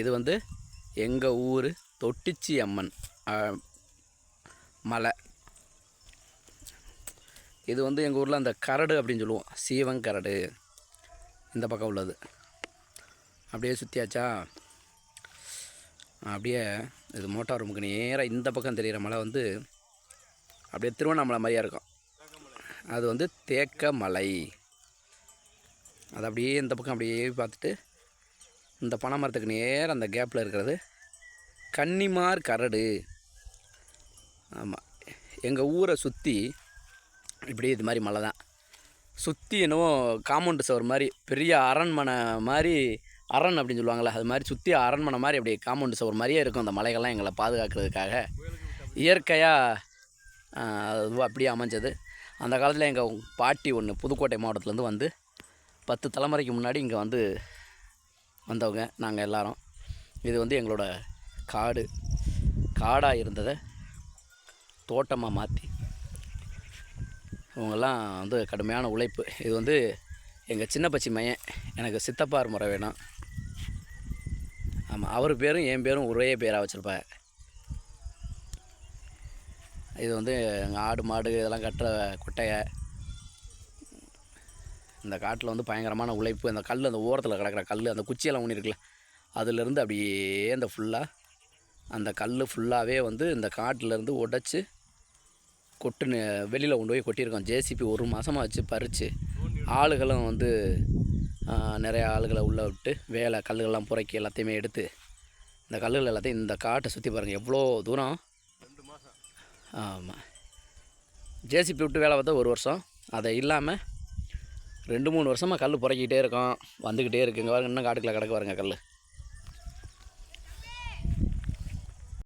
இது வந்து எங்கள் ஊர் தொட்டிச்சி அம்மன் மலை. இது வந்து எங்கள் ஊரில் அந்த கரடு அப்படின்னு சொல்லுவோம். சீவன் கரடு. இந்த பக்கம் உள்ளது. அப்படியே சுற்றியாச்சா அப்படியே இது மோட்டார் ரூமுக்கு நேராக இந்த பக்கம் தெரிகிற மலை வந்து அப்படியே திருவண்ணாமலை மாதிரியாக இருக்கும். அது வந்து தேக்க மலை அது அப்படியே இந்த பக்கம் அப்படியே பார்த்துட்டு இந்த பனை மரத்துக்கு அந்த கேப்பில் இருக்கிறது. கன்னிமார் கரடு. ஆமாம் எங்கள் ஊரை சுற்றி இப்படி இது மாதிரி மலை தான். சுற்றி என்னவோ காம்பவுண்டு சவர் மாதிரி பெரிய அரண்மனை மாதிரி அரண் அப்படின்னு சொல்லுவாங்களே அது மாதிரி சுற்றி அரண்மனை மாதிரி அப்படியே காம்பவுண்டு சவர் மாதிரியே இருக்கும் அந்த மலைகள்லாம் எங்களை பாதுகாக்கிறதுக்காக. இயற்கையாக அது அப்படியே அமைஞ்சது. அந்த காலத்தில் எங்கள் பாட்டி ஒன்று புதுக்கோட்டை மாவட்டத்துலேருந்து வந்து பத்து தலைமுறைக்கு முன்னாடி இங்கே வந்து வந்தவங்க நாங்கள் எல்லாரும். இது வந்து எங்களோட காடு. காடாக இருந்ததை தோட்டமாக மாற்றி இவங்கெல்லாம் வந்து கடுமையான உழைப்பு. இது வந்து எங்கள் சின்ன பச்சி மையன் எனக்கு சித்தப்பார் முறை வேணும். ஆமாம் அவர் பேரும் என் பேரும் ஒரே பேராக வச்சுருப்பாங்க இது வந்து எங்கள் ஆடு மாடு இதெல்லாம் கட்டுற கொட்டையை அந்த காட்டில் வந்து பயங்கரமான உழைப்பு அந்த கல் அந்த ஓரத்தில் கிடக்கிற கல் அந்த குச்சியெல்லாம் ஒன்று இருக்குல்ல அதுலேருந்து அப்படியே அந்த ஃபுல்லாக அந்த கல் ஃபுல்லாகவே வந்து இந்த காட்டிலேருந்து உடச்சி கொட்டுன்னு வெளியில் கொண்டு போய் கொட்டியிருக்கோம். ஜேசிபி ஒரு மாதமாக வச்சு பறித்து ஆளுகளும் வந்து நிறையா நிறைய ஆளுகளை உள்ளே விட்டு வேலை கல்லுகள்லாம் புறக்கி எல்லாத்தையுமே எடுத்து இந்த கல்லுகள் எல்லாத்தையும் இந்த காட்டை சுற்றி பாருங்கள் எவ்வளோ தூரம்? ஆமாம் ஜேசிபி விட்டு வேலை பார்த்தா ஒரு வருஷம். அதை இல்லாமல் ரெண்டு மூணு வருஷமாக கல் புறக்கிட்டே இருக்கோம் வந்துக்கிட்டே இருக்குங்க பாருங்க இன்னும் காட்டுக்குள்ளே கிடக்கு பாருங்க கல்